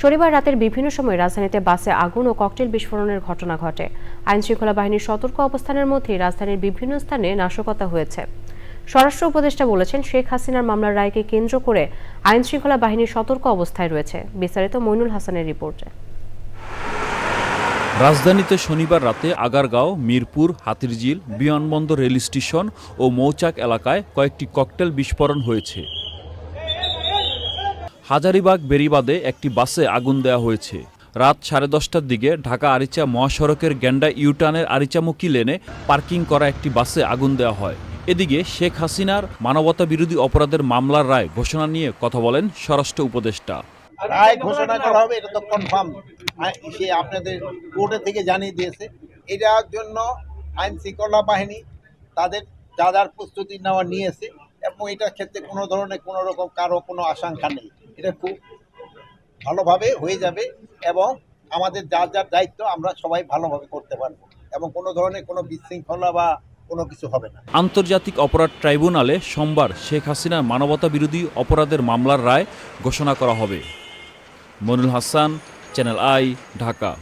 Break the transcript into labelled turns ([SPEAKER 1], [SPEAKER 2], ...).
[SPEAKER 1] শনিবার রাতের বিভিন্ন সময় রাজধানীতে বাসে আগুন ও ককটেল বিস্ফোরণের ঘটনা ঘটে। আইনশৃঙ্খলা বাহিনীর সতর্ক অবস্থানের মধ্যেই রাজধানীর বিভিন্ন স্থানে নাশকতা হয়েছে। স্বরাষ্ট্র উপদেষ্টা বলেছেন, শেখ হাসিনার মামলার রায়কে কেন্দ্র করে আইনশৃঙ্খলা বাহিনীর সতর্ক অবস্থায় রয়েছে। বিস্তারিত মইনুল হাসানের রিপোর্টে।
[SPEAKER 2] রাজধানীতে শনিবার রাতে আগারগাঁও, মিরপুর, হাতিরঝিল, বিমানবন্দর রেল স্টেশন ও মৌচাক এলাকায় কয়েকটি ককটেল বিস্ফোরণ হয়েছে। হাজারিবাগ বেরিবাদে একটি বাসে আগুন দেওয়া হয়েছে। রাত সাড়ে দশটার দিকে ঢাকা আরিচা মহাসড়কের গেন্ডা ইউটার্নের আরিচামুখী লেনে পার্কিং করা একটি বাসে আগুন দেওয়া হয়। এদিকে শেখ হাসিনার মানবতা বিরোধী অপরাধের মামলার রায় ঘোষণা নিয়ে কথা বলেন স্বরাষ্ট্র উপদেষ্টা।
[SPEAKER 3] রায় ঘোষণা করা হবে, এটা তো কনফার্ম সে আপনাদের কোর্টে থেকে জানিয়ে দিয়েছে। এটার জন্য আইন শৃঙ্খলা বাহিনী তাদের যা যার প্রস্তুতি নেওয়া নিয়েছে এবং এটার ক্ষেত্রে কোনো ধরনের কোনো রকম কারও কোনো আশঙ্কা নেই। এটা খুব ভালোভাবে হয়ে যাবে এবং আমাদের যার যার দায়িত্ব, আমরা সবাই ভালোভাবে করতে পারব এবং কোনো ধরনের কোনো বিশৃঙ্খলা বা কোনো কিছু হবে না।
[SPEAKER 2] আন্তর্জাতিক অপরাধ ট্রাইব্যুনালে সোমবার শেখ হাসিনার মানবতা বিরোধী অপরাধের মামলার রায় ঘোষণা করা হবে। Monul Hasan, channel I, Dhaka.